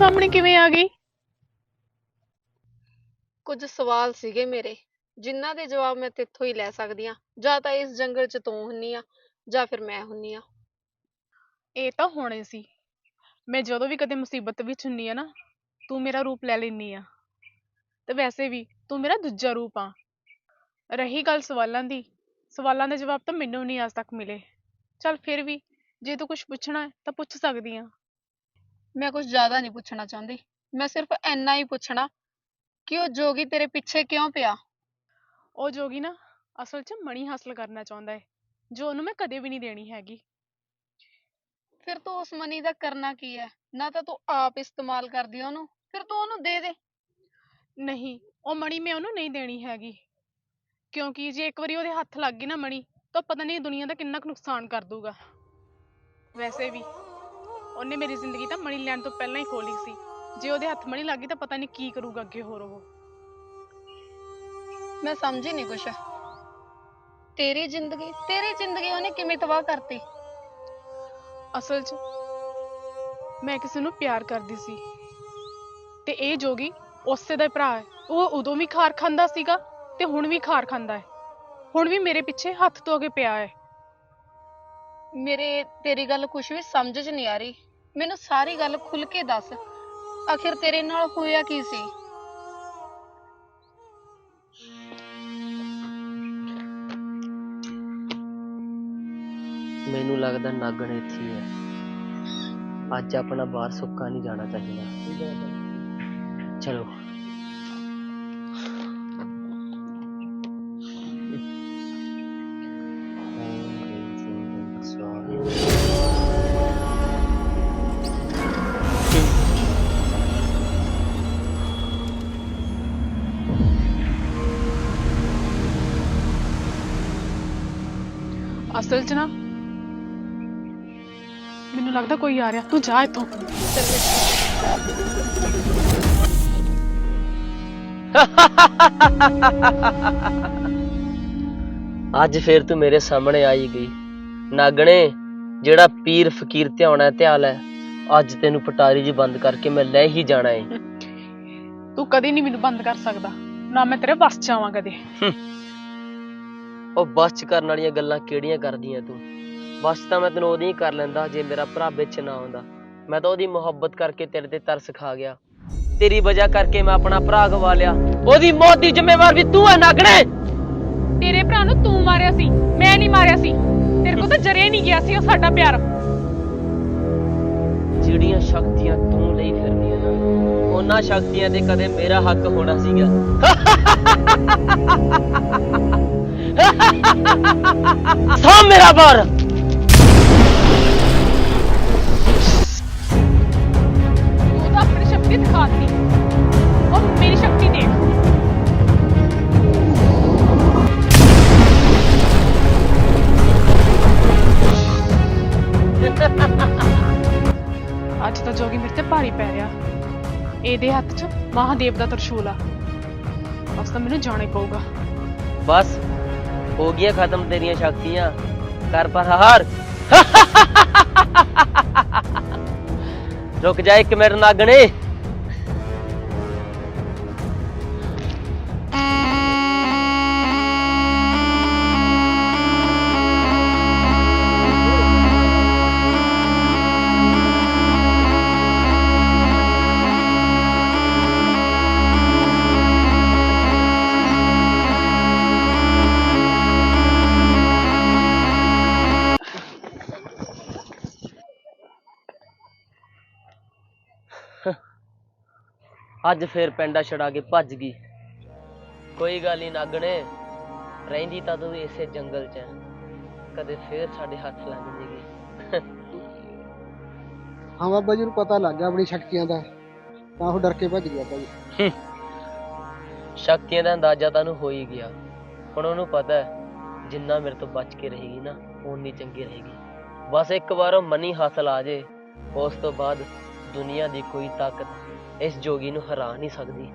ਸਾਹਮਣੇ ਕਿਵੇਂ ਆ ਗਈ? ਕੁਝ ਸਵਾਲ ਸੀਗੇ ਮੇਰੇ ਜਿਨ੍ਹਾਂ ਦੇ ਜਵਾਬ ਮੈਂ ਤੇਥੋਂ ਹੀ ਲੈ ਸਕਦੀ ਆ ਜਾਂ ਤਾਂ ਇਸ ਜੰਗਲ 'ਚ ਤੂੰ ਹੁੰਨੀ ਆ ਜਾਂ ਫਿਰ ਮੈਂ ਹੁੰਨੀ ਆ। ਇਹ ਤਾਂ ਹੋਣੇ ਸੀ। ਮੈਂ ਜਦੋਂ ਵੀ ਕਦੇ ਮੁਸੀਬਤ ਵਿੱਚ ਹੁੰਨੀ ਆ ਨਾ ਤੂੰ ਮੇਰਾ ਰੂਪ ਲੈ ਲੈਨੀ ਆ। ਤੇ ਵੈਸੇ ਵੀ ਤੂੰ ਮੇਰਾ ਦੂਜਾ ਰੂਪ ਆ। ਰਹੀ ਗੱਲ ਸਵਾਲਾਂ ਦੀ ਸਵਾਲਾਂ ਦੇ ਜਵਾਬ ਤਾਂ ਮੈਨੂੰ ਨਹੀਂ ਅੱਜ ਤੱਕ ਮਿਲੇ। ਚੱਲ ਫਿਰ ਵੀ ਜੇ ਤੂੰ ਕੁਝ ਪੁੱਛਣਾ ਹੈ ਤਾਂ ਪੁੱਛ ਸਕਦੀ ਆ ਮੈਂ ਕੁਝ ਜ਼ਿਆਦਾ ਨਹੀਂ ਪੁੱਛਣਾ ਚਾਹੁੰਦੀ। ਮੈਂ ਸਿਰਫ ਇੰਨਾ ਹੀ ਪੁੱਛਣਾ ਕਿ ਉਹ ਜੋਗੀ ਤੇਰੇ ਪਿੱਛੇ ਕਿਉਂ ਪਿਆ? ਉਹ ਜੋਗੀ ਨਾ ਅਸਲ 'ਚ ਮਣੀ ਹਾਸਲ ਕਰਨਾ ਚਾਹੁੰਦਾ ਹੈ ਜੋ ਉਹਨੂੰ ਮੈਂ ਕਦੇ ਵੀ ਨਹੀਂ ਦੇਣੀ ਹੈਗੀ। ਫਿਰ ਤੂੰ ਉਸ ਮਨੀ ਦਾ ਕਰਨਾ ਕੀ ਹੈ? ਨਾ ਤਾਂ ਤੂੰ ਆਪ ਇਸਤੇਮਾਲ ਕਰਦੀ ਆ ਉਹਨੂੰ ਫਿਰ ਤੂੰ ਉਹਨੂੰ ਦੇ ਦੇ। ਨਹੀਂ ਉਹ ਮਣੀ ਮੈਂ ਉਹਨੂੰ ਨਹੀਂ ਦੇਣੀ ਹੈਗੀ। ਕਿਉਂਕਿ ਜੇ ਇੱਕ ਵਾਰੀ ਉਹਦੇ ਹੱਥ ਲੱਗ ਗਈ ਨਾ ਮਣੀ ਤਾਂ ਪਤਾ ਨਹੀਂ ਦੁਨੀਆ ਦਾ ਕਿੰਨਾ ਕੁ ਨੁਕਸਾਨ ਕਰ ਦੂਗਾ ਵੈਸੇ ਵੀ ਉਹਨੇ ਮੇਰੀ ਜ਼ਿੰਦਗੀ ਤਾਂ ਮਣੀ ਲੈਣ ਤੋਂ ਪਹਿਲਾਂ ਹੀ ਖੋਲੀ ਸੀ। ਜੇ ਉਹਦੇ ਹੱਥ ਮਣੀ ਲੱਗ ਗਈ ਤਾਂ ਪਤਾ ਨਹੀਂ ਕੀ ਕਰੂਗਾ ਅੱਗੇ ਹੋਰ ਉਹ। ਮੈਂ ਸਮਝੀ ਨਹੀਂ ਕੁਛ। ਤੇਰੀ ਜ਼ਿੰਦਗੀ ਤੇਰੀ ਜ਼ਿੰਦਗੀ ਉਹਨੇ ਕਿਵੇਂ ਤਬਾਹ ਕਰਤੀ? ਅਸਲ 'ਚ ਮੈਂ ਕਿਸੇ ਨੂੰ ਪਿਆਰ ਕਰਦੀ ਸੀ। ਤੇ ਇਹ ਜੋਗੀ ਉਸੇ ਦਾ ਭਰਾ ਹੈ। ਉਹ ਉਦੋਂ ਵੀ ਖਾਰ ਖਾਂਦਾ ਸੀਗਾ ਤੇ ਹੁਣ ਵੀ ਖਾਰ ਖਾਂਦਾ ਹੈ। ਹੁਣ ਵੀ ਮੇਰੇ ਪਿੱਛੇ ਹੱਥ ਧੋ ਕੇ ਪਿਆ ਹੈ। ਮੇਰੇ ਤੇਰੀ ਗੱਲ ਕੁਛ ਵੀ ਸਮਝ 'ਚ ਨਹੀਂ ਆ ਰਹੀ। ਮੈਨੂੰ ਸਾਰੀ ਗੱਲ ਖੁੱਲ ਕੇ ਦੱਸ। ਆਖਿਰ ਤੇਰੇ ਨਾਲ ਹੋਇਆ ਕੀ ਸੀ? ਮੈਨੂੰ ਲੱਗਦਾ ਨਾਗਣ ਇੱਥੇ ਹੀ ਹੈ। ਅੱਜ ਆਪਣਾ ਬਾਹਰ ਸੁੱਕਾ ਨਹੀਂ ਜਾਣਾ ਚਾਹੀਦਾ। ਚਲੋ। ਅਸਲ 'ਚ ਨਾ ਮੈਨੂੰ ਲੱਗਦਾ ਕੋਈ ਆ ਰਿਹਾ। ਤੂੰ ਜਾ ਇੱਥੋਂ। ਅੱਜ ਫੇਰ ਤੂੰ ਮੇਰੇ ਸਾਹਮਣੇ ਆਈ ਗਈ। ਨਾਗਣੇ ਜਿਹੜਾ ਪੀਰ ਫਕੀਰ ਧਿਆਉਣਾ ਧਿਆਲ ਹੈ। ਅੱਜ ਤੈਨੂੰ ਪਟਾਰੀ ਜੀ ਬੰਦ ਕਰਕੇ ਮੈਂ ਲੈ ਹੀ ਜਾਣਾ ਏ। ਤੂੰ ਕਦੇ ਨਹੀਂ ਮੈਨੂੰ ਬੰਦ ਕਰ ਸਕਦਾ। ਨਾ ਮੈਂ ਤੇਰੇ ਵੱਸ 'ਚ ਆਵਾਂ ਕਦੇ। ਉਹ ਬਸ ਚ ਕਰਨ ਵਾਲੀਆਂ ਗੱਲਾਂ ਕਿਹੜੀਆਂ ਕਰਦੀਆਂ ਤੂੰ? ਬਸ ਤਾਂ ਮੈਂ ਤੈਨੂੰ ਉਹਦੀ ਹੀ ਕਰ ਲੈਂਦਾ ਜੇ ਮੇਰਾ ਭਰਾ ਵਿੱਚ ਨਾ ਆਉਂਦਾ। ਮੈਂ ਤਾਂ ਉਹਦੀ ਮੁਹੱਬਤ ਕਰਕੇ ਤੇਰੇ ਤੇ ਤਰਸ ਖਾ ਗਿਆ। ਤੇਰੀ ਵਜ੍ਹਾ ਕਰਕੇ ਮੈਂ ਆਪਣਾ ਭਰਾ ਗਵਾ ਲਿਆ। ਉਹਦੀ ਮੌਤ ਦੀ ਜ਼ਿੰਮੇਵਾਰ ਵੀ ਤੂੰ ਹੈ ਨਾਗਣੇ! ਤੇਰੇ ਭਰਾ ਨੂੰ ਤੂੰ ਮਾਰਿਆ ਸੀ ਮੈਂ ਨਹੀਂ ਮਾਰਿਆ ਸੀ। ਤੇਰੇ ਕੋਲ ਤਾਂ ਜਰੇ ਨਹੀਂ ਗਿਆ ਸੀ ਉਹ ਸਾਡਾ ਪਿਆਰ। ਜਿਹੜੀਆਂ ਸ਼ਕਤੀਆਂ ਤੂੰ ਲਈ ਫਿਰਦੀ ਹੈ ਨਾ ਉਹਨਾਂ ਸ਼ਕਤੀਆਂ ਤੇ ਕਦੇ ਮੇਰਾ ਹੱਕ ਹੋਣਾ ਸੀਗਾ। ਸਾਹ ਮੇਰਾ ਬਾਰ ਤੂੰ ਤਾਂ ਆਪਣੀ ਸ਼ਕਤੀ ਦਿਖਾਤੀ ਉਹ ਮੇਰੀ ਸ਼ਕਤੀ ਦੇਖ ਅੱਜ ਤਾਂ ਜੋਗੀ ਮੇਰੇ ਤੇ ਭਾਰੀ ਪੈ ਰਿਹਾ ਇਹਦੇ ਹੱਥ 'ਚ ਮਹਾਦੇਵ ਦਾ ਤਰਸ਼ੂਲ ਆ ਬਸ ਤਾਂ ਮੈਨੂੰ ਜਾਣਾ ਹੀ ਪਊਗਾ ਬਸ ਹੋ ਗਿਆ ਖਤਮ ਤੇਰੀਆਂ ਸ਼ਕਤੀਆਂ। ਕਰ ਪਰ ਹਾਰ। ਰੁਕ ਜਾ ਇੱਕ ਮਿੰਟ ਨਾਗਣੇ। ਅੱਜ ਫੇਰ ਪਿੰਡਾ ਛੜਾ ਕੇ ਭੱਜ ਗਈ। ਕੋਈ ਗੱਲ ਨਹੀਂ ਨਾਗਣੇ ਰਹਿੰਦੀ ਤਾਂ ਤੂੰ ਇਸੇ ਜੰਗਲ 'ਚ। ਕਦੇ ਫੇਰ ਸਾਡੇ ਹੱਥ ਲੱਗ ਜੇਗੀ। ਹਾਂ ਬਾਬਾ ਜੀ ਨੂੰ ਪਤਾ ਲੱਗ ਗਿਆ ਆਪਣੀ ਸ਼ਕਤੀਆਂ ਦਾ। ਤਾਂ ਉਹ ਡਰ ਕੇ ਭੱਜ ਗਿਆ ਭਾਈ ਸ਼ਕਤੀਆਂ ਦਾ ਅੰਦਾਜ਼ਾ ਤਾਂ ਉਹਨੂੰ ਹੋ ਹੀ ਗਿਆ। ਹੁਣ ਉਹਨੂੰ ਪਤਾ ਹੈ ਜਿੰਨਾ ਮੇਰੇ ਤੋਂ ਬਚ ਕੇ ਰਹੇਗੀ ਨਾ ਓਨੀ ਚੰਗੀ ਰਹੇਗੀ। ਬਸ ਇੱਕ ਵਾਰ ਉਹ ਮਨੀ ਹਾਸਲ ਆ ਜੇ ਉਸ ਤੋਂ ਬਾਅਦ ਦੁਨੀਆ ਦੀ ਕੋਈ ਤਾਕਤ ਇਸ ਜੋਗੀ ਨੂੰ ਹਰਾ ਨਹੀਂ ਸਕਦੀ।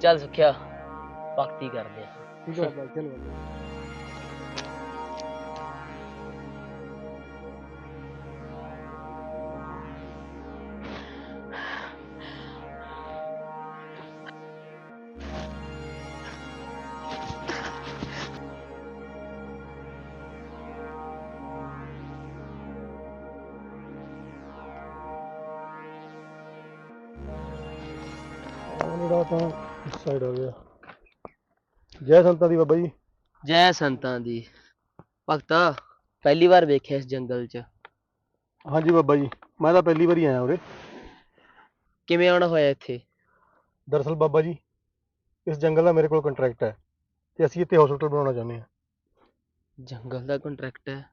ਚੱਲ ਸੁਖਿਆ, ਭਗਤੀ ਕਰਦੇ ਆ ਠੀਕ ਹੈ ਚਲੋ ਬਾਬਾ ਥੋੜਾ ਤਾਂ ਇਸ ਸਾਈਡ ਹੋ ਗਿਆ। ਜੈ ਸੰਤਾਂ ਦੀ ਬਾਬਾ ਜੀ। ਜੈ ਸੰਤਾਂ ਦੀ। ਭਗਤਾ ਪਹਿਲੀ ਵਾਰ ਵੇਖਿਆ ਇਸ ਜੰਗਲ 'ਚ। ਹਾਂਜੀ ਬਾਬਾ ਜੀ ਮੈਂ ਤਾਂ ਪਹਿਲੀ ਵਾਰੀ ਆਇਆ ਉਰੇ। ਕਿਵੇਂ ਆਉਣਾ ਹੋਇਆ ਇੱਥੇ? ਦਰਅਸਲ ਬਾਬਾ ਜੀ ਇਸ ਜੰਗਲ ਦਾ ਮੇਰੇ ਕੋਲ ਕੰਟਰੈਕਟ ਹੈ ਤੇ ਅਸੀਂ ਇੱਥੇ ਹਸਪੀਟਲ ਬਣਾਉਣਾ ਚਾਹੁੰਦੇ ਹਾਂ। ਜੰਗਲ ਦਾ ਕੰਟਰੈਕਟ ਹੈ?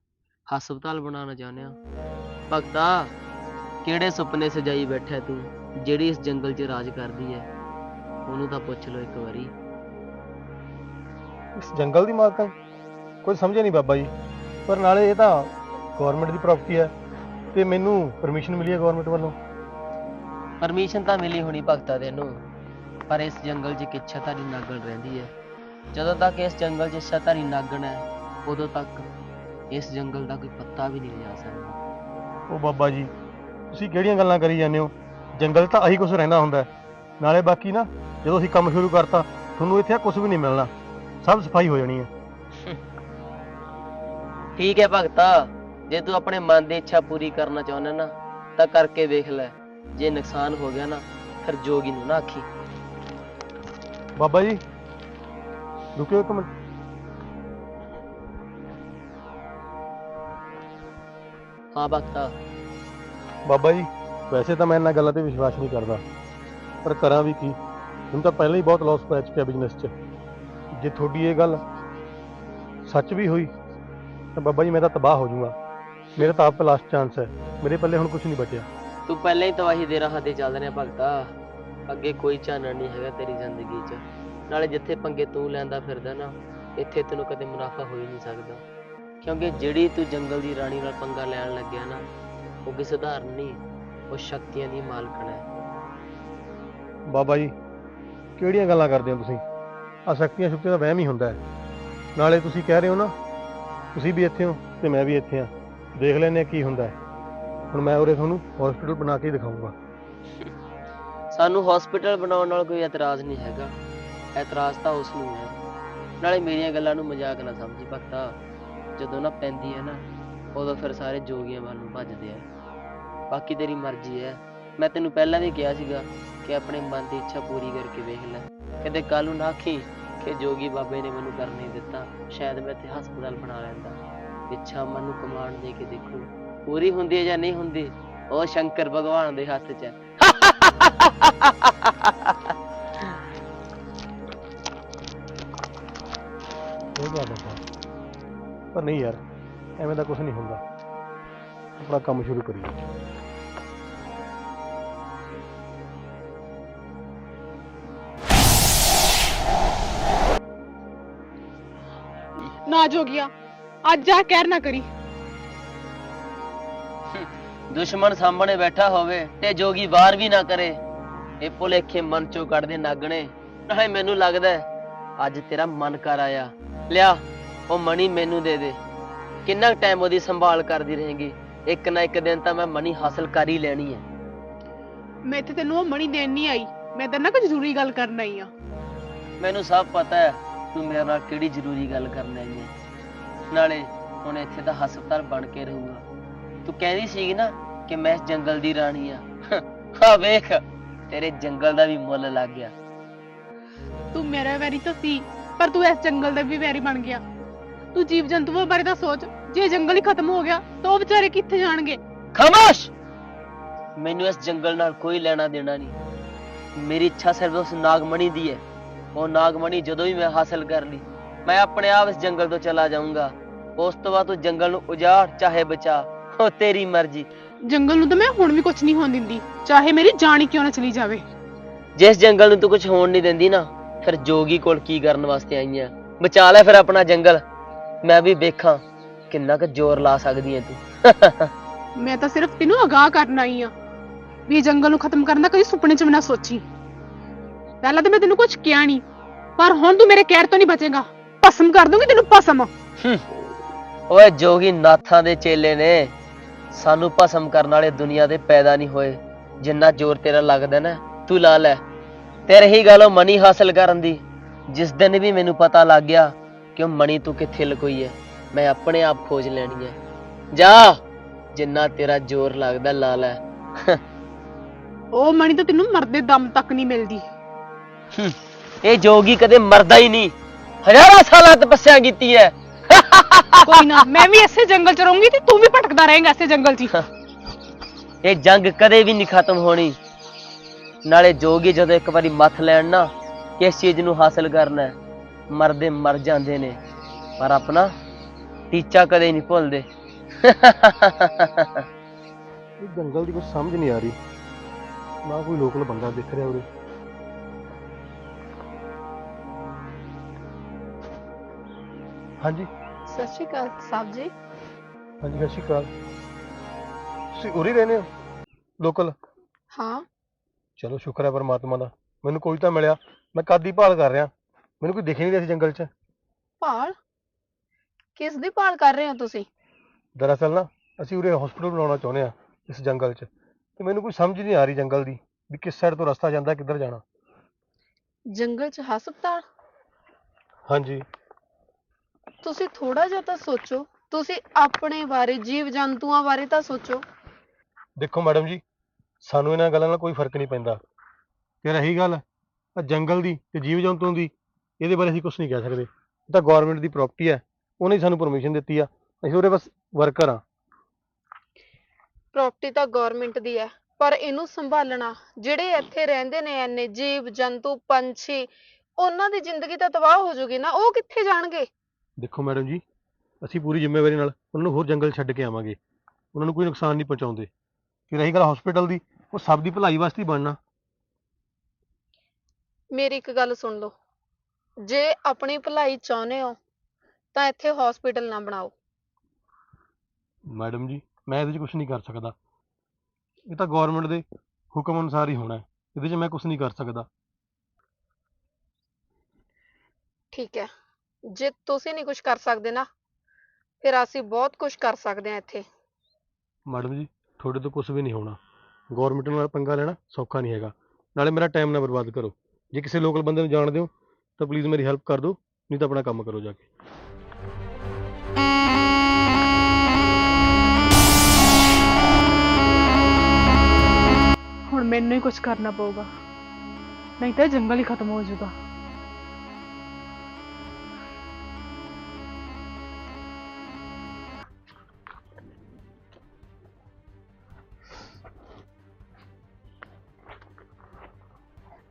ਹਸਪਤਾਲ ਬਣਾਉਣਾ ਚਾਹੁੰਦੇ ਆ ਭਗਤਾ ਕਿਹੜੇ ਸੁਪਨੇ ਸਜਾਈ ਬੈਠਾ ਤੂੰ ਜਿਹੜੀ ਇਸ ਜੰਗਲ 'ਚ ਰਾਜ ਕਰਦੀ ਹੈ? ਉਹਨੂੰ ਤਾਂ ਪੁੱਛ ਲਓ ਇੱਕ ਵਾਰੀ। ਇਸ ਜੰਗਲ ਦੀ ਮਾਲਕਾਂ ਕੁਝ ਸਮਝਿਆ ਨਹੀਂ ਬਾਬਾ ਜੀ। ਪਰ ਨਾਲੇ ਇਹ ਤਾਂ ਗਵਰਨਮੈਂਟ ਦੀ ਪ੍ਰਾਪਰਟੀ ਹੈ ਤੇ ਮੈਨੂੰ ਪਰਮਿਸ਼ਨ ਮਿਲੀ ਹੈ ਗਵਰਨਮੈਂਟ ਵੱਲੋਂ? ਪਰਮਿਸ਼ਨ ਤਾਂ ਮਿਲੀ ਹੋਣੀ ਭਗਤਾ ਤੈਨੂੰ ਪਰ ਇਸ ਜੰਗਲ 'ਚ ਇੱਕ ਇੱਛਾਧਾਰੀ ਨਾਗਣ ਰਹਿੰਦੀ ਹੈ ਜਦੋਂ ਤੱਕ ਇਸ ਜੰਗਲ 'ਚ ਇੱਛਾਧਾਰੀ ਨਾਗਣ ਹੈ ਉਦੋਂ ਤੱਕ ਇਸ ਜੰਗਲ ਦਾ ਕੋਈ ਪੱਤਾ ਵੀ ਨਹੀਂ ਲਿਆ ਸਕਦਾ। ਉਹ ਬਾਬਾ ਜੀ ਤੁਸੀਂ ਕਿਹੜੀਆਂ ਗੱਲਾਂ ਕਰੀ ਜਾਂਦੇ ਹੋ? ਜੰਗਲ ਤਾਂ ਆਹੀ ਕੁਝ ਰਹਿੰਦਾ ਹੁੰਦਾ। ਨਾਲੇ ਬਾਕੀ ਨਾ ਜਦੋਂ ਅਸੀਂ ਕੰਮ ਸ਼ੁਰੂ ਕਰਤਾ ਤੁਹਾਨੂੰ ਇੱਥੇ ਕੁਝ ਵੀ ਨਹੀਂ ਮਿਲਣਾ। ਸਭ ਸਫ਼ਾਈ ਹੋ ਜਾਣੀ ਹੈ। ਠੀਕ ਹੈ ਭਗਤਾ ਜੇ ਤੂੰ ਆਪਣੇ ਮਨ ਦੀ ਇੱਛਾ ਪੂਰੀ ਕਰਨਾ ਚਾਹੁੰਦਾ ਨਾ ਤਾਂ ਕਰਕੇ ਵੇਖ ਲੈ। ਜੇ ਨੁਕਸਾਨ ਹੋ ਗਿਆ ਨਾ ਫਿਰ ਜੋਗੀ ਨੂੰ ਨਾ ਆਖੀ। ਬਾਬਾ ਜੀ ਰੁਕਿਓ ਇੱਕ ਮਿੰਟ। ਹਾਂ ਭਗਤਾ। ਬਾਬਾ ਜੀ ਵੈਸੇ ਤਾਂ ਮੈਂ ਇਹਨਾਂ ਗੱਲਾਂ ਤੇ ਵਿਸ਼ਵਾਸ ਨਹੀਂ ਕਰਦਾ ਪਰ ਕਰਾਂ ਵੀ ਕੀ? ਹੁਣ ਤਾਂ ਪਹਿਲਾਂ ਹੀ ਬਹੁਤ ਲਾਸ ਪੈ ਚੁੱਕਿਆ ਬਿਜ਼ਨਸ 'ਚ। ਜੇ ਤੁਹਾਡੀ ਇਹ ਗੱਲ ਸੱਚ ਵੀ ਹੋਈ ਤਾਂ ਬਾਬਾ ਜੀ ਮੈਂ ਤਾਂ ਤਬਾਹ ਹੋ ਜਾਊਂਗਾ। ਮੇਰਾ ਤਾਂ ਆਪ ਲਾਸਟ ਚਾਂਸ ਹੈ। ਮੇਰੇ ਪੱਲੇ ਹੁਣ ਕੁਝ ਨਹੀਂ ਬਚਿਆ। ਤੂੰ ਪਹਿਲਾਂ ਹੀ ਤਵਾਹੀ ਦੇ ਰਾਹ ਤੇ ਚੱਲ ਰਿਹਾ ਭਗਤਾ। ਅੱਗੇ ਕੋਈ ਚਾਨਣ ਨਹੀਂ ਹੈਗਾ ਤੇਰੀ ਜ਼ਿੰਦਗੀ 'ਚ। ਨਾਲੇ ਜਿੱਥੇ ਪੰਗੇ ਤੂੰ ਲੈਂਦਾ ਫਿਰਦਾ ਨਾ ਇੱਥੇ ਤੈਨੂੰ ਕਦੇ ਮੁਨਾਫਾ ਹੋ ਹੀ ਨਹੀਂ ਸਕਦਾ। ਕਿਉਂਕਿ ਜਿਹੜੀ ਤੂੰ ਜੰਗਲ ਦੀ ਰਾਣੀ ਨਾਲ ਪੰਗਾ ਲੈਣ ਲੱਗਿਆ ਨਾ ਉਹ ਕਿਸੇ ਸਧਾਰਨ ਨਹੀਂ ਉਹ ਸ਼ਕਤੀਆਂ ਦੀ ਮਾਲਕਣ ਹੈ। ਬਾਬਾ ਜੀ ਕਿਹੜੀਆਂ ਗੱਲਾਂ ਕਰਦੇ ਹੋ ਤੁਸੀਂ? ਆ ਸ਼ਕਤੀਆਂ ਸ਼ੁਕਤੀਆਂ ਦਾ ਵਹਿਮ ਹੀ ਹੁੰਦਾ ਹੈ। ਨਾਲੇ ਤੁਸੀਂ ਕਹਿ ਰਹੇ ਹੋ ਨਾ, ਤੁਸੀਂ ਵੀ ਇੱਥੇ ਹੋ ਤੇ ਮੈਂ ਵੀ ਇੱਥੇ ਹਾਂ। ਦੇਖ ਲੈਂਦੇ ਕੀ ਹੁੰਦਾ ਹੈ। ਹੁਣ ਮੈਂ ਉਰੇ ਤੁਹਾਨੂੰ ਹਸਪੀਟਲ ਬਣਾ ਕੇ ਹੀ ਸਾਨੂੰ ਹਸਪੀਟਲ ਬਣਾਉਣ ਨਾਲ ਕੋਈ ਇਤਰਾਜ਼ ਨਹੀਂ ਹੈਗਾ। ਇਤਰਾਜ਼ ਤਾਂ ਉਸ ਨੂੰ ਹੈ। ਨਾਲੇ ਮੇਰੀਆਂ ਗੱਲਾਂ ਨੂੰ ਮਜ਼ਾਕ ਨਾ ਸਮਝੀ ਭਗਤਾ। ਜਦੋਂ ਨਾ ਪੈਂਦੀ ਹੈ ਨਾ, ਉਦੋਂ ਫਿਰ ਸਾਰੇ ਜੋਗੀਆਂ ਵੱਲ ਨੂੰ ਭੱਜਦੇ ਆ। ਬਾਕੀ ਤੇਰੀ ਮਰਜ਼ੀ ਹੈ। ਮੈਂ ਤੈਨੂੰ ਪਹਿਲਾਂ ਵੀ ਕਿਹਾ ਸੀਗਾ ਕਿ ਆਪਣੇ ਮਨ ਦੀ ਇੱਛਾ ਪੂਰੀ ਕਰਕੇ ਵੇਖ ਲੈ। ਕਦੇ ਕੱਲ ਨੂੰ ਨਾ ਆਖੀ ਕਿ ਜੋਗੀ ਬਾਬੇ ਨੇ ਮੈਨੂੰ ਕਰ ਨਹੀਂ ਦਿੱਤਾ। ਸ਼ਾਇਦ ਮੈਂ ਇੱਥੇ ਹਸਪਤਾਲ ਬਣਾ ਲੈਂਦਾ। ਇੱਛਾ ਮਨ ਨੂੰ ਕਮਾਂਡ ਦੇ ਕੇ ਦੇਖੋ। ਪੂਰੀ ਹੁੰਦੀ ਹੈ ਜਾਂ ਨਹੀਂ ਹੁੰਦੀ, ਉਹ ਸ਼ੰਕਰ ਭਗਵਾਨ ਦੇ ਹੱਥ 'ਚ ਹੈ। ਇਹ ਗੱਲ ਹੈ ਪਰ ਨਹੀਂ ਯਾਰ, ਐਵੇਂ ਦਾ ਕੁਝ ਨਹੀਂ ਹੁੰਦਾ। ਆਪਣਾ ਕੰਮ ਸ਼ੁਰੂ ਕਰੀਏ। ਨਾ ਜੋਗਿਆ। ਅੱਜ ਆ ਕਹਿਰ ਨਾ ਕਰੀ। ਦੁਸ਼ਮਣ ਸਾਹਮਣੇ ਬੈਠਾ ਹੋਵੇ ਤੇ ਜੋਗੀ ਵਾਰ ਵੀ ਨਾ ਕਰੇ। ਇਹ ਭੁਲੇਖੇ ਮਨ ਚੋਂ ਕੱਢਦੇ ਨਾਗਣੇ। ਨਾਲੇ ਮੈਨੂੰ ਲੱਗਦਾ ਹੈ, ਅੱਜ ਤੇਰਾ ਮਨ ਕਰ ਆਇਆ। ਲਿਆ ਉਹ ਮਣੀ ਮੈਨੂੰ ਦੇ ਦੇ। ਕਿੰਨਾ ਟਾਈਮ ਉਹਦੀ ਸੰਭਾਲ ਕਰਦੀ ਰਹੇਗੀ। ਇੱਕ ਨਾ ਇੱਕ ਦਿਨ ਤਾਂ ਮੈਂ ਮਣੀ ਹਾਸਲ ਕਰ ਹੀ ਲੈਣੀ ਹੈ। ਮੈਂ ਇੱਥੇ ਤੈਨੂੰ ਉਹ ਮਣੀ ਦੇਣ ਨਹੀਂ ਆਈ। ਮੈਂ ਤੇਰੇ ਨਾਲ ਕੋਈ ਜ਼ਰੂਰੀ ਗੱਲ ਕਰਨ ਆਈ ਆ ਮੈਨੂੰ ਸਭ ਪਤਾ ਹੈ। ਤੂੰ ਮੇਰੇ ਨਾਲ ਕਿਹੜੀ ਜ਼ਰੂਰੀ ਗੱਲ ਕਰਨ ਆਈ ਹੈ ਨਾਲੇ ਹੁਣ ਇੱਥੇ ਤਾਂ ਹਸਪਤਾਲ ਬਣ ਕੇ ਰਹੂਗਾ। ਤੂੰ ਕਹਿੰਦੀ ਸੀਗੀ ਨਾ ਕਿ ਮੈਂ ਇਸ ਜੰਗਲ ਦੀ ਰਾਣੀ ਆ। ਆ ਵੇਖ ਤੇਰੇ ਜੰਗਲ ਦਾ ਵੀ ਮੁੱਲ ਲੱਗ ਗਿਆ। ਤੂੰ ਮੇਰਾ ਵੈਰੀ ਤਾਂ ਸੀ ਪਰ ਤੂੰ ਇਸ ਜੰਗਲ ਦਾ ਵੀ ਵੈਰੀ ਬਣ ਗਿਆ। ਤੂੰ ਜੀਵ ਜੰਤੂਆਂ ਬਾਰੇ ਤਾਂ ਸੋਚ ਜੇ ਜੰਗਲ ਹੀ ਖਤਮ ਹੋ ਗਿਆ ਤਾਂ ਉਹ ਵਿਚਾਰੇ ਕਿੱਥੇ ਜਾਣਗੇ? ਖਾਮੋਸ਼! ਮੈਨੂੰ ਇਸ ਜੰਗਲ ਨਾਲ ਕੋਈ ਲੈਣਾ ਦੇਣਾ ਨਹੀਂ। ਮੇਰੀ ਇੱਛਾ ਸਿਰਫ ਉਸ ਨਾਗਮਣੀ ਦੀ ਹੈ। ਉਹ ਨਾਗਮਣੀ ਜਦੋਂ ਵੀ ਮੈਂ ਹਾਸਲ ਕਰ ਲਈ ਮੈਂ ਆਪਣੇ ਆਪ ਇਸ ਜੰਗਲ ਤੋਂ ਚਲਾ ਜਾਊਂਗਾ। ਉਸ ਤੋਂ ਬਾਅਦ ਤੂੰ ਜੰਗਲ ਨੂੰ ਉਜਾੜ ਚਾਹੇ ਬਚਾ ਉਹ ਤੇਰੀ ਮਰਜ਼ੀ। ਜੰਗਲ ਨੂੰ ਤਾਂ ਮੈਂ ਹੁਣ ਵੀ ਕੁਝ ਨਹੀਂ ਹੋਣ ਦਿੰਦੀ ਚਾਹੇ ਮੇਰੀ ਜਾਨ ਹੀ ਕਿਉਂ ਨਾ ਚਲੀ ਜਾਵੇ। ਜਿਸ ਜੰਗਲ ਨੂੰ ਤੂੰ ਕੁਝ ਹੋਣ ਨਹੀਂ ਦਿੰਦੀ ਨਾ ਫਿਰ ਜੋਗੀ ਕੋਲ ਕੀ ਕਰਨ ਵਾਸਤੇ ਆਈ ਆ? ਬਚਾ ਲੈ ਫਿਰ ਆਪਣਾ ਜੰਗਲ। ਮੈਂ ਵੀ ਵੇਖਾਂ ਕਿੰਨਾ ਕੁ ਜ਼ੋਰ ਲਾ ਸਕਦੀ ਐ ਤੂੰ। ਮੈਂ ਤਾਂ ਸਿਰਫ ਤੈਨੂੰ ਅਗਾਹ ਕਰਨ ਆਈ ਆ ਵੀ ਇਹ ਜੰਗਲ ਨੂੰ ਖਤਮ ਕਰਨ ਦਾ ਕਦੀ ਸੁਪਨੇ 'ਚ ਵੀ ਨਾ ਸੋਚੀ। ਪਹਿਲਾਂ ਤਾਂ ਮੈਂ ਤੈਨੂੰ ਕੁਝ ਕਿਹਾ ਨਹੀਂ ਪਰ ਹੁਣ ਤੂੰ ਮੇਰੇ ਕਹਿਰ ਤੋਂ ਨਹੀਂ ਬਚੇਗਾ। ਭਸਮ ਕਰ ਦੂੰਗੀ ਤੈਨੂੰ ਭਸਮ। ਹੂੰ। ਓਏ ਜੋਗੀ ਨਾਥਾਂ ਦੇ ਚੇਲੇ ਨੇ ਸਾਨੂੰ ਭਸਮ ਕਰਨ ਵਾਲੇ ਦੁਨੀਆ ਦੇ ਪੈਦਾ ਨਹੀਂ ਹੋਏ ਜਿੰਨਾ ਜ਼ੋਰ ਤੇਰਾ ਲੱਗਦਾ ਨਾ ਤੂੰ ਲਾ ਲੈ। ਤੇ ਰਹੀ ਗੱਲ ਉਹ ਮਣੀ ਹਾਸਲ ਕਰਨ ਦੀ ਜਿਸ ਦਿਨ ਵੀ ਮੈਨੂੰ ਪਤਾ ਲੱਗ ਗਿਆ ਕਿ ਉਹ ਮਣੀ ਤੂੰ ਕਿੱਥੇ ਲੁਕੋਈ ਹੈ ਮੈਂ ਆਪਣੇ ਆਪ ਖੋਜ ਲੈਣੀ ਹੈ ਜਾ ਜਿੰਨਾ ਤੇਰਾ ਜ਼ੋਰ ਲੱਗਦਾ ਲਾ ਲੈ। ਉਹ ਮਣੀ ਤਾਂ ਤੈਨੂੰ ਮਰਦੇ ਦਮ ਤੱਕ ਨਹੀਂ ਮਿਲਦੀ। ਹੂੰ, ਇਹ ਜੋਗੀ ਕਦੇ ਮਰਦਾ ਹੀ ਨਹੀਂ। ਹਜ਼ਾਰਾਂ ਸਾਲਾਂ ਤਪੱਸਿਆ ਕੀਤੀ ਹੈ। ਕੋਈ ਨਾ ਮੈਂ ਵੀ ਇਸੇ ਜੰਗਲ ਚ ਰਹੂੰਗੀ ਤੇ ਤੂੰ ਵੀ ਭਟਕਦਾ ਰਹੇਂਗਾ ਇਸੇ ਜੰਗਲ 'ਚ ਹੀ। ਇਹ ਜੰਗ ਕਦੇ ਵੀ ਨਹੀਂ ਖਤਮ ਹੋਣੀ। ਨਾਲੇ ਜੋਗੀ ਜਦੋਂ ਇੱਕ ਵਾਰੀ ਮੱਥ ਲੈਣ ਨਾ ਕਿਸ ਚੀਜ਼ ਨੂੰ ਹਾਸਲ ਕਰਨਾ ਹੈ? ਮਰਦੇ ਮਰ ਜਾਂਦੇ ਨੇ। ਪਰ ਆਪਣਾ ਟੀਚਾ ਕਦੇ ਨਹੀਂ ਭੁੱਲਦੇ। ਇਹ ਜੰਗਲ ਦੀ ਕੁਝ ਸਮਝ ਨਹੀਂ ਆ ਰਹੀ। ਨਾ ਕੋਈ ਲੋਕਲ ਬੰਦਾ ਦਿਖ ਰਿਹਾ ਉਰੇ। ਹਾਂਜੀ। ਸਤਿ ਸ਼੍ਰੀ ਅਕਾਲ ਸਾਹਿਬ ਜੀ। ਹਾਂਜੀ ਸਤਿ ਸ਼੍ਰੀ ਅਕਾਲ। ਤੁਸੀਂ ਉਰੇ ਰਹਿੰਦੇ ਹੋ? ਲੋਕਲ? ਹਾਂ। ਚਲੋ ਸ਼ੁਕਰ ਹੈ ਪਰਮਾਤਮਾ ਦਾ। ਮੈਨੂੰ ਕੋਈ ਤਾਂ ਮਿਲਿਆ। ਮੈਂ ਕਦ ਭਾਲ ਕਰ ਰਿਹਾ। ਮੈਨੂੰ ਕੋਈ ਦਿਖ ਨਹੀਂ ਰਿਹਾ ਸੀ ਜੰਗਲ 'ਚ। ਭਾਲ? ਕਿਸ ਦੀ ਭਾਲ ਕਰ ਰਹੇ ਹੋ ਤੁਸੀਂ? ਦਰਅਸਲ ਨਾ ਅਸੀਂ ਉਰੇ ਹਸਪੀਟਲ ਬਣਾਉਣਾ ਚਾਹੁੰਦੇ ਆ ਇਸ ਜੰਗਲ 'ਚ। ਤੇ ਮੈਨੂੰ ਕੋਈ ਸਮਝ ਨਹੀਂ ਆ ਰਹੀ ਜੰਗਲ ਦੀ ਵੀ ਕਿਸ ਸਾਈਡ ਤੋਂ ਰਸਤਾ ਜਾਂਦਾ ਕਿੱਧਰ ਜਾਣਾ। ਜੰਗਲ 'ਚ ਹਸਪਤਾਲ? ਹਾਂਜੀ। ਤੁਸੀਂ ਥੋੜਾ ਜਿਹਾ ਤਾਂ ਸੋਚੋ ਤੁਸੀਂ ਆਪਣੇ ਬਾਰੇ ਜੀਵ ਜੰਤੂਆਂ ਬਾਰੇ ਤਾਂ ਸੋਚੋ। ਦੇਖੋ ਮੈਡਮ ਜੀ ਸਾਨੂੰ ਇਹਨਾਂ ਗੱਲਾਂ ਨਾਲ ਕੋਈ ਫ਼ਰਕ ਨਹੀਂ ਪੈਂਦਾ। ਤੇ ਰਹੀ ਗੱਲ ਆ ਜੰਗਲ ਦੀ ਤੇ ਜੀਵ ਜੰਤੂ ਦੀ ਇਹਦੇ ਬਾਰੇ ਅਸੀਂ ਕੁਝ ਨਹੀਂ ਕਹਿ ਸਕਦੇ। ਇਹ ਤਾਂ ਗਵਰਨਮੈਂਟ ਦੀ ਪ੍ਰਾਪਰਟੀ ਹੈ ਉਹਨੇ ਹੀ ਸਾਨੂੰ ਪਰਮਿਸ਼ਨ ਦਿੱਤੀ ਆ। ਅਸੀਂ ਉਹਦੇ ਬਸ ਵਰਕਰ ਆ ਪ੍ਰਾਪਰਟੀ ਤਾਂ ਗਵਰਨਮੈਂਟ ਦੀ ਹੈ ਪਰ ਇਹਨੂੰ ਸੰਭਾਲਣਾ ਜਿਹੜੇ ਇੱਥੇ ਰਹਿੰਦੇ ਨੇ ਐਨੇ ਜੀਵ ਜੰਤੂ ਪੰਛੀ ਉਹਨਾਂ ਦੀ ਜ਼ਿੰਦਗੀ ਤਾਂ ਤਬਾਹ ਹੋ ਜਾਊਗੀ ਨਾ ਉਹ ਕਿੱਥੇ ਜਾਣਗੇ? ਦੇਖੋ ਮੈਡਮ ਜੀ ਅਸੀਂ ਪੂਰੀ ਜ਼ਿੰਮੇਵਾਰੀ ਨਾਲ ਉਹਨਾਂ ਨੂੰ ਹੋਰ ਜੰਗਲ ਛੱਡ ਕੇ ਆਵਾਂਗੇ। ਉਹਨਾਂ ਨੂੰ ਕੋਈ ਨੁਕਸਾਨ ਨਹੀਂ ਪਹੁੰਚਾਉਂਦੇ। ਤੇ ਰਹੀ ਗੱਲ ਹਸਪੀਟਲ ਦੀ ਉਹ ਸਭ ਦੀ ਭਲਾਈ ਵਾਸਤੇ ਹੀ ਬਣਨਾ। ਮੇਰੀ ਇੱਕ ਗੱਲ ਸੁਣ ਲਓ। ਜੇ ਆਪਣੀ ਭਲਾਈ ਚਾਹੁੰਦੇ ਹੋ ਤਾਂ ਇੱਥੇ ਹਸਪੀਟਲ ਨਾ ਬਣਾਓ। ਮੈਡਮ ਜੀ ਮੈਂ ਇਹਦੇ 'ਚ ਕੁਝ ਨਹੀਂ ਕਰ ਸਕਦਾ। ਇਹ ਤਾਂ ਗਵਰਨਮੈਂਟ ਦੇ ਹੁਕਮ ਅਨੁਸਾਰ ਹੀ ਹੋਣਾ ਹੈ। ਇਹਦੇ 'ਚ ਮੈਂ ਕੁਝ ਨਹੀਂ ਕਰ ਸਕਦਾ। ਠੀਕ ਹੈ। ਜੇ ਤੁਸੀਂ ਨਹੀਂ ਕੁਝ ਕਰ ਸਕਦੇ ਨਾ ਫਿਰ ਅਸੀਂ ਬਹੁਤ ਕੁਝ ਕਰ ਸਕਦੇ ਹਾਂ ਇੱਥੇ। ਮੈਡਮ ਜੀ ਤੁਹਾਡੇ ਤੋਂ ਕੁਝ ਵੀ ਨਹੀਂ ਹੋਣਾ। ਗਵਰਨਮੈਂਟ ਨਾਲ ਪੰਗਾ ਲੈਣਾ ਸੌਖਾ ਨਹੀਂ ਹੈਗਾ। ਨਾਲੇ ਮੇਰਾ ਟਾਈਮ ਨਾ ਬਰਬਾਦ ਕਰੋ। ਜੇ ਕਿਸੇ ਲੋਕਲ ਬੰਦੇ ਨੂੰ ਜਾਣਦੇ ਹੋ ਤਾਂ ਪਲੀਜ਼ ਮੇਰੀ ਹੈਲਪ ਕਰ ਦਿਓ ਨਹੀਂ ਤਾਂ ਆਪਣਾ ਕੰਮ ਕਰੋ ਜਾ ਕੇ। ਹੁਣ ਮੈਨੂੰ ਹੀ ਕੁਝ ਕਰਨਾ ਪਊਗਾ। ਨਹੀਂ ਤਾਂ ਇਹ ਜੰਗਲ ਹੀ ਖਤਮ ਹੋ ਜਾਊਗਾ।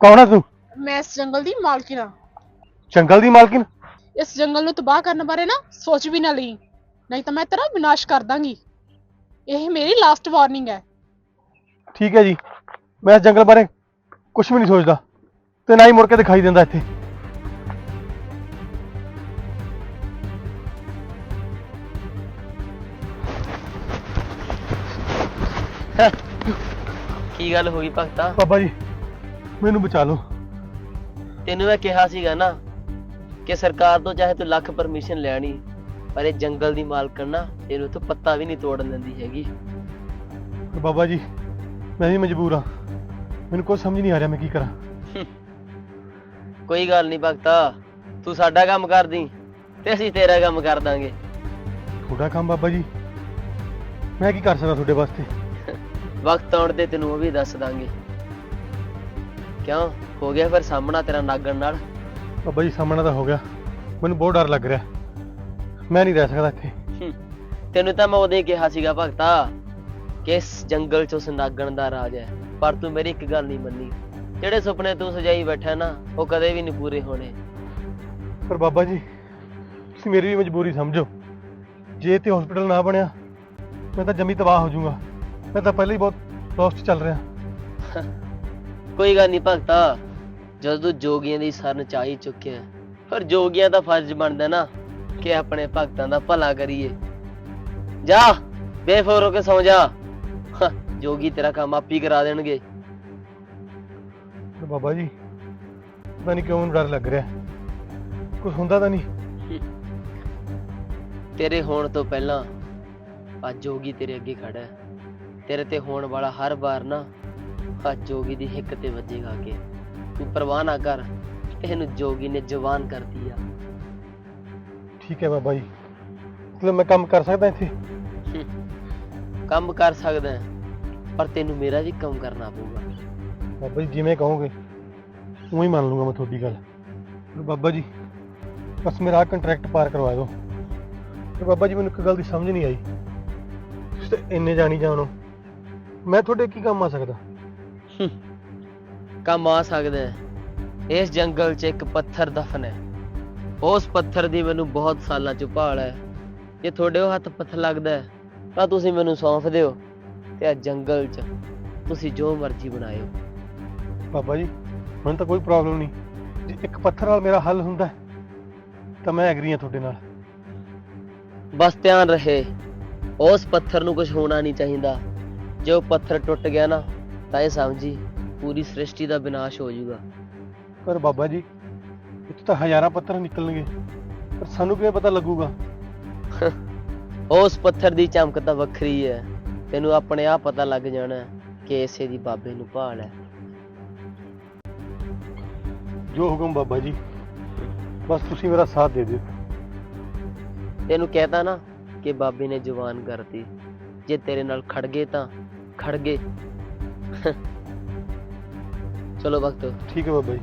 ਕੌਣ ਹੈ ਤੂੰ? ਮੈਂ ਇਸ ਜੰਗਲ ਦੀ ਮਾਲਕਿਨ ਹਾਂ ਜੰਗਲ ਦੀ ਮਾਲਕਿਨ ਇਸ ਜੰਗਲ ਨੂੰ ਤਬਾਹ ਕਰਨ ਬਾਰੇ ਨਾ ਸੋਚ ਵੀ ਨਾ ਲਈ। ਨਹੀਂ ਤਾਂ ਮੈਂ ਤੇਰਾ ਵਿਨਾਸ਼ ਕਰ ਦਾਂਗੀ। ਇਹ ਮੇਰੀ ਲਾਸਟ ਵਾਰਨਿੰਗ ਹੈ। ਠੀਕ ਹੈ ਜੀ। ਮੈਂ ਇਸ ਜੰਗਲ ਬਾਰੇ ਕੁਝ ਵੀ ਨਹੀਂ ਸੋਚਦਾ। ਤੇ ਨਾ ਹੀ ਮੁੜ ਕੇ ਦਿਖਾਈ ਦਿੰਦਾ ਇੱਥੇ। ਕੀ ਗੱਲ ਹੋ ਗਈ ਭਗਤਾ? ਬਾਬਾ ਜੀ ਮੈਨੂੰ ਬਚਾ ਲਓ। ਤੈਨੂੰ ਮੈਂ ਕਿਹਾ ਸੀਗਾ ਨਾ ਕਿ ਸਰਕਾਰ ਤੋਂ ਚਾਹੇ ਤੂੰ ਲੱਖ ਪਰਮਿਸ਼ਨ ਲੈਣੀ ਪਰ ਇਹ ਜੰਗਲ ਦੀ ਮਾਲਕਣ ਨਾ ਇਹਨੂੰ ਤੂੰ ਪੱਤਾ ਵੀ ਨਹੀਂ ਤੋੜਨ ਦਿੰਦੀ ਹੈਗੀ। ਪਰ ਬਾਬਾ ਜੀ ਮੈਂ ਵੀ ਮਜਬੂਰ ਹਾਂ। ਮੈਨੂੰ ਕੁਝ ਸਮਝ ਨਹੀਂ ਆ ਰਿਹਾ ਮੈਂ ਕੀ ਕਰਾਂ। ਕੋਈ ਗੱਲ ਨਹੀਂ ਭਗਤਾ ਤੂੰ ਸਾਡਾ ਕੰਮ ਕਰਦੀ ਤੇ ਅਸੀਂ ਤੇਰਾ ਕੰਮ ਕਰ ਦਾਂਗੇ। ਤੁਹਾਡਾ ਕੰਮ ਬਾਬਾ ਜੀ ਮੈਂ ਕੀ ਕਰ ਸਕਦਾ ਤੁਹਾਡੇ ਵਾਸਤੇ? ਵਕਤ ਆਉਣ ਤੇ ਤੈਨੂੰ ਉਹ ਵੀ ਦੱਸ ਦਾਂਗੇ। ਕਿਉਂ? ਹੋ ਗਿਆ ਫਿਰ ਸਾਹਮਣਾ ਤੇਰਾ ਨਾਗਣ ਨਾਲ? ਬਾਬਾ ਜੀ ਸਾਹਮਣਾ ਤਾਂ ਹੋ ਗਿਆ। ਮੈਨੂੰ ਬਹੁਤ ਡਰ ਲੱਗ ਰਿਹਾ। ਮੈਂ ਨਹੀਂ ਰਹਿ ਸਕਦਾ ਇੱਥੇ। ਹੂੰ। ਤੈਨੂੰ ਤਾਂ ਮੈਂ ਹੀ ਕਿਹਾ ਸੀਗਾ ਭਗਤਾ ਕਿ ਇਸ ਜੰਗਲ 'ਚ ਉਸ ਨਾਗਣ ਦਾ ਰਾਜ ਹੈ? ਪਰ ਤੂੰ ਮੇਰੀ ਇੱਕ ਗੱਲ ਨਹੀਂ ਮੰਨੀ। ਜਿਹੜੇ ਸੁਪਨੇ ਤੂੰ ਸਜਾਈ ਬੈਠਾ ਨਾ ਉਹ ਕਦੇ ਵੀ ਨਹੀਂ ਪੂਰੇ ਹੋਣੇ। ਪਰ ਬਾਬਾ ਜੀ ਤੁਸੀਂ ਮੇਰੀ ਵੀ ਮਜਬੂਰੀ ਸਮਝੋ। ਜੇ ਇੱਥੇ ਹਸਪੀਟਲ ਨਾ ਬਣਿਆ ਮੈਂ ਤਾਂ ਜਮੀ ਤਬਾਹ ਹੋ ਜਾਊਂਗਾ। ਮੈਂ ਤਾਂ ਪਹਿਲਾਂ ਹੀ ਬਹੁਤ ਲੋਸਟ ਚੱਲ ਰਿਹਾ। ਕੋਈ ਗੱਲ ਨਹੀਂ ਭਗਤਾ। ਜਦੋਂ ਤੂੰ ਜੋਗੀਆਂ ਦੀ ਸਰਨ ਚ ਆ ਹੀ ਚੁੱਕਿਆ ਪਰ ਜੋਗੀਆਂ ਦਾ ਫਰਜ਼ ਬਣਦਾ ਨਾ ਕਿ ਆਪਣੇ ਭਗਤਾਂ ਦਾ ਭਲਾ ਕਰੀਏ। ਜਾ ਬੇਫਿਕਰ ਹੋ ਕੇ ਸੌ ਜਾ। ਜੋਗੀ ਤੇਰਾ ਕੰਮ ਆਪੀ ਕਰਾ ਦੇਣਗੇ। ਬਾਬਾ ਜੀ ਪਤਾ ਨਹੀਂ ਕਿਉਂ ਮੈਨੂੰ ਡਰ ਲੱਗ ਰਿਹਾ। ਕੁਝ ਹੁੰਦਾ ਤਾਂ ਨਹੀਂ ਤੇਰੇ ਹੋਣ ਤੋਂ ਪਹਿਲਾਂ ਅੱਜ ਜੋਗੀ ਤੇਰੇ ਅੱਗੇ ਖੜਾ ਹੈ। ਤੇਰੇ ਤੇ ਹੋਣ ਵਾਲਾ ਹਰ ਵਾਰ ਨਾ ਅੱਜ ਜੋਗੀ ਦੀ ਹਿੱਕ ਤੇ ਵੱਜੇਗਾ ਕਿ। ਤੂੰ ਪਰਵਾਹ ਨਾ ਕਰ ਇਹਨੂੰ ਜੋਗੀ ਨੇ ਜਵਾਨ ਕਰਦੀ ਆ। ਠੀਕ ਹੈ ਬਾਬਾ ਜੀ। ਮਤਲਬ ਮੈਂ ਕੰਮ ਕਰ ਸਕਦਾ ਇੱਥੇ? ਕੰਮ ਕਰ ਸਕਦਾ ਹੈ, ਪਰ ਤੈਨੂੰ ਮੇਰਾ ਵੀ ਕੰਮ ਕਰਨਾ ਪਊਗਾ। ਬਾਬਾ ਜੀ ਜਿਵੇਂ ਕਹੋਗੇ ਉਹੀ ਮੰਨ ਲੂੰਗਾ ਮੈਂ ਤੁਹਾਡੀ ਗੱਲ। ਪਰ ਬਾਬਾ ਜੀ ਬਸ ਮੇਰਾ ਕੰਟਰੈਕਟ ਪਾਰ ਕਰਵਾ ਦਿਓ ਤੇ ਬਾਬਾ ਜੀ ਮੈਨੂੰ ਇੱਕ ਗੱਲ ਦੀ ਸਮਝ ਨਹੀਂ ਆਈ। ਤੁਸੀਂ ਤਾਂ ਇੰਨੇ ਜਾਣੀ ਜਾਣੋ ਮੈਂ ਤੁਹਾਡੇ ਕੀ ਕੰਮ ਆ ਸਕਦਾ? ਕੰਮ ਆ ਸਕਦਾ ਹੈ ਇਸ ਜੰਗਲ 'ਚ ਇੱਕ ਪੱਥਰ ਦਫਨ ਹੈ। ਉਸ ਪੱਥਰ ਦੀ ਮੈਨੂੰ ਬਹੁਤ ਸਾਲਾਂ 'ਚ ਭਾਲ ਹੈ। ਜੇ ਤੁਹਾਡੇ ਉਹ ਹੱਥ ਪੱਥਰ ਲੱਗਦਾ ਹੈ ਤਾਂ ਤੁਸੀਂ ਮੈਨੂੰ ਸੌਂਪ ਦਿਓ ਤੇ ਆ ਜੰਗਲ 'ਚ ਤੁਸੀਂ ਜੋ ਮਰਜ਼ੀ ਬਣਾਇਓ। ਬਾਬਾ ਜੀ ਮੈਨੂੰ ਤਾਂ ਕੋਈ ਪ੍ਰੋਬਲਮ ਨਹੀਂ। ਜੇ ਇੱਕ ਪੱਥਰ ਨਾਲ ਮੇਰਾ ਹੱਲ ਹੁੰਦਾ ਹੈ, ਤਾਂ ਮੈਂ ਐਗਰੀ ਹਾਂ ਤੁਹਾਡੇ ਨਾਲ। ਬਸ ਧਿਆਨ ਰਹੇ। ਉਸ ਪੱਥਰ ਨੂੰ ਕੁਝ ਹੋਣਾ ਨਹੀਂ ਚਾਹੀਦਾ। ਜੇ ਉਹ ਪੱਥਰ ਟੁੱਟ ਗਿਆ ਨਾ ਤਾਂ ਇਹ ਸਮਝੀ ਪੂਰੀ ਸ੍ਰਿਸ਼ਟੀ ਦਾ ਵਿਨਾਸ਼ ਹੋ ਜਾਊਗਾ ਪਰ ਬਾਬਾ ਜੀ ਇੱਥੇ ਤਾਂ ਹਜ਼ਾਰਾਂ ਪੱਥਰ ਨਿਕਲਣਗੇ ਪਰ ਸਾਨੂੰ ਕਿਵੇਂ ਪਤਾ ਲੱਗੂਗਾ? ਉਸ ਪੱਥਰ ਦੀ ਚਮਕ ਤਾਂ ਵੱਖਰੀ ਹੈ। ਤੈਨੂੰ ਆਪਣੇ ਆਪ ਪਤਾ ਲੱਗ ਜਾਣਾ ਹੈ ਕਿ ਇਸੇ ਦੀ ਬਾਬੇ ਨੂੰ ਭਾਲ ਹੈ। ਜੋ ਹੁਕਮ ਬਾਬਾ ਜੀ ਬਸ ਤੁਸੀਂ ਮੇਰਾ ਸਾਥ ਦੇ ਦਿਓ। ਤੈਨੂੰ ਕਹਿਤਾ ਨਾ ਕਿ ਬਾਬੇ ਨੇ ਜਵਾਨ ਕਰਤੀ। ਜੇ ਤੇਰੇ ਨਾਲ ਖੜ ਗਏ ਤਾਂ ਖੜ ਗਏ। ਚਲੋ ਵਕਤ ਠੀਕ ਹੈ ਬਾਬਾ ਜੀ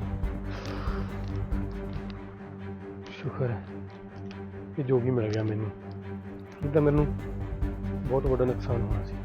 ਸ਼ੁਕਰ ਹੈ ਕਿ ਜੋ ਵੀ ਮਿਲ ਗਿਆ ਮੈਨੂੰ ਨਹੀਂ ਤਾਂ ਮੈਨੂੰ ਬਹੁਤ ਵੱਡਾ ਨੁਕਸਾਨ ਹੋਣਾ ਸੀ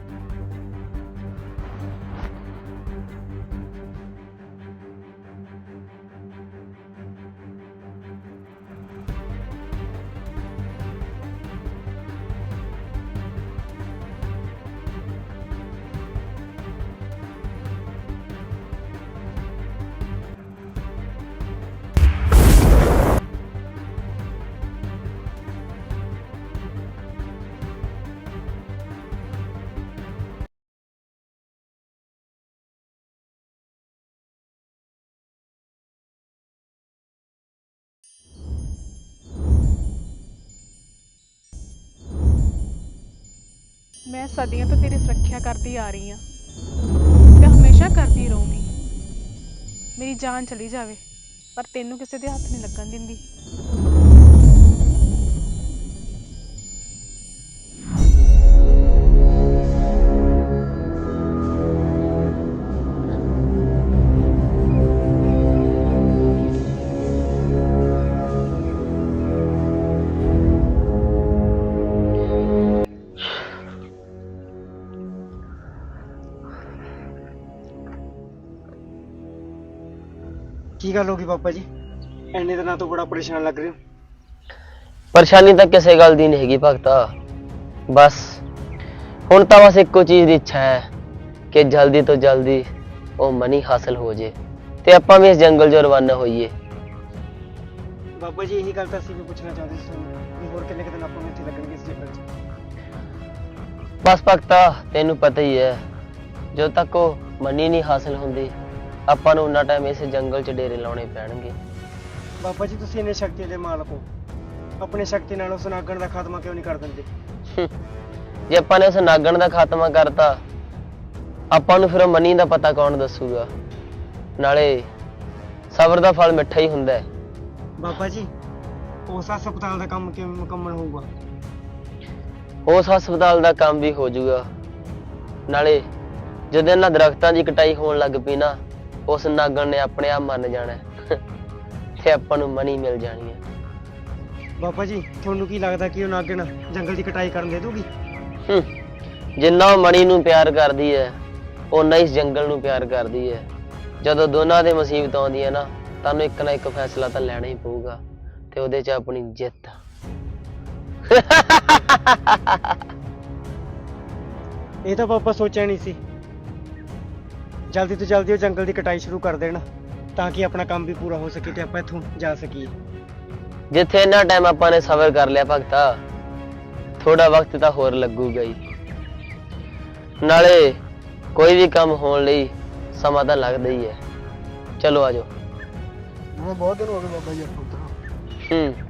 ਮੈਂ ਸਦੀਆਂ ਤੋਂ ਤੇਰੀ ਸੁਰੱਖਿਆ ਕਰਦੀ ਆ ਰਹੀ ਹਾਂ। ਤੇ ਹਮੇਸ਼ਾ ਕਰਦੀ ਰਹੂੰਗੀ। ਮੇਰੀ ਜਾਨ ਚਲੀ ਜਾਵੇ, ਪਰ ਤੈਨੂੰ ਕਿਸੇ ਦੇ ਹੱਥ ਨਹੀਂ ਲੱਗਣ ਦਿੰਦੀ। ਕੀ ਗੱਲ ਹੋ ਗਈ ਪਾਪਾ ਜੀ? ਐਨੇ ਦਿਨਾਂ ਤੋਂ ਬੜਾ ਪਰੇਸ਼ਾਨ ਲੱਗ ਰਹੇ ਹੋ। ਪਰੇਸ਼ਾਨੀ ਤਾਂ ਕਿਸੇ ਗੱਲ ਦੀ ਨਹੀਂ ਹੈਗੀ ਭਗਤਾ। ਬਸ ਹੁਣ ਤਾਂ ਬਸ ਇੱਕੋ ਚੀਜ਼ ਦੀ ਇੱਛਾ ਹੈ ਕਿ ਜਲਦੀ ਤੋਂ ਜਲਦੀ ਉਹ ਮਨੀ ਹਾਸਲ ਹੋ ਜੇ ਤੇ ਆਪਾਂ ਵੀ ਇਸ ਜੰਗਲ 'ਚੋਂ ਰਵਾਨਾ ਹੋਈਏ। ਬਾਬਾ ਜੀ ਇਹੀ ਗੱਲ ਤਾਂ ਅਸੀਂ ਵੀ ਪੁੱਛਣਾ ਚਾਹੁੰਦੇ ਸੀ ਤੁਹਾਨੂੰ ਵੀ ਹੋਰ ਕਿੰਨੇ ਕੁ ਦਿਨ ਆਪਾਂ ਨੂੰ ਇੱਥੇ ਲੱਗਣਗੇ ਇਸ ਜੰਗਲ 'ਚ? ਬਸ ਭਗਤਾ ਤੈਨੂੰ ਪਤਾ ਹੀ ਹੈ ਜਦੋਂ ਤੱਕ ਉਹ ਮਨੀ ਨਹੀਂ ਹਾਸਲ ਹੁੰਦੀ ਆਪਾਂ ਨੂੰ ਉਨਾ ਟਾਈਮ ਇਸ ਜੰਗਲ 'ਚ ਡੇਰੇ ਲਾਉਣੇ ਪੈਣਗੇ। ਬਾਬਾ ਜੀ ਤੁਸੀਂ ਇੰਨੇ ਸ਼ਕਤੀ ਦੇ ਮਾਲਕ ਹੋ। ਆਪਣੀ ਸ਼ਕਤੀ ਨਾਲ ਉਸ ਨਾਗਣ ਦਾ ਖਾਤਮਾ ਕਿਉਂ ਨਹੀਂ ਕਰ ਦਿੰਦੇ? ਜੇ ਆਪਾਂ ਨੇ ਉਸ ਨਾਗਣ ਦਾ ਖਾਤਮਾ ਕਰਤਾ ਆਪਾਂ ਨੂੰ ਫਿਰ ਉਹ ਮਨੀ ਦਾ ਪਤਾ ਕੌਣ ਦੱਸੂਗਾ? ਨਾਲੇ ਸਬਰ ਦਾ ਫਲ ਮਿੱਠਾ ਹੀ ਹੁੰਦਾ ਹੈ। ਬਾਬਾ ਜੀ ਉਸ ਹਸਪਤਾਲ ਦਾ ਕੰਮ ਕਿਵੇਂ ਮੁਕੰਮਲ ਹੋਊਗਾ? ਉਸ ਹਸਪਤਾਲ ਦਾ ਕੰਮ ਵੀ ਹੋ ਜਾਊਗਾ। ਨਾਲੇ ਜਦੋਂ ਇਹਨਾਂ ਦਰਖਤਾਂ ਦੀ ਕਟਾਈ ਹੋਣ ਲੱਗ ਪਈ ਨਾ ਉਸ ਨਾਗਣ ਨੇ ਆਪਣੇ ਆਪ ਮੰਨ ਜਾਣਾ ਹੈ। ਤੇ ਆਪਾਂ ਨੂੰ ਮਨੀ ਮਿਲ ਜਾਣੀ ਹੈ ਬਾਬਾ ਜੀ ਤੁਹਾਨੂੰ ਕੀ ਲੱਗਦਾ ਕਿ ਉਹ ਨਾਗਣ ਜੰਗਲ ਦੀ ਕਟਾਈ ਕਰਨ ਦੇ ਦੂਗੀ ਹੂੰ। ਜਿੰਨਾ ਉਹ ਮਣੀ ਨੂੰ ਪਿਆਰ ਕਰਦੀ ਹੈ ਓਨਾ ਇਸ ਜੰਗਲ ਨੂੰ ਪਿਆਰ ਕਰਦੀ ਹੈ ਜਦੋਂ ਦੋਨਾਂ ਦੇ ਮੁਸੀਬਤ ਆਉਂਦੀ ਹੈ ਨਾ ਤੁਹਾਨੂੰ ਇੱਕ ਨਾ ਇੱਕ ਫੈਸਲਾ ਤਾਂ ਲੈਣਾ ਹੀ ਪਊਗਾ ਤੇ ਉਹਦੇ 'ਚ ਆਪਣੀ ਜਿੱਤ ਇਹ ਤਾਂ ਪਾਪਾ ਸੋਚਿਆ ਨਹੀਂ ਸੀ ਜਲਦੀ ਤੋਂ ਜਲਦੀ ਉਹ ਜੰਗਲ ਦੀ ਕਟਾਈ ਸ਼ੁਰੂ ਕਰ ਦੇਣ ਤਾਂ ਕਿ ਆਪਣਾ ਕੰਮ ਵੀ ਪੂਰਾ ਹੋ ਸਕੇ ਤੇ ਆਪਾਂ ਇੱਥੋਂ ਜਾ ਸਕੀਏ। ਜਿੱਥੇ ਇੰਨਾ ਟਾਈਮ ਆਪਾਂ ਨੇ ਸਬਰ ਕਰ ਲਿਆ ਭਗਤਾ ਥੋੜਾ ਵਕਤ ਤਾਂ ਹੋਰ ਲੱਗੂਗਾ ਹੀ। ਨਾਲੇ ਕੋਈ ਵੀ ਕੰਮ ਹੋਣ ਲਈ ਸਮਾਂ ਤਾਂ ਲੱਗਦਾ ਹੀ ਹੈ। ਚਲੋ ਆਜੋ ਮੈਂ ਬਹੁਤ ਦਿਨ ਹੋ ਗਏ ਬਾਬਾ ਜੀ ਇੱਥੋਂ ਹੂੰ।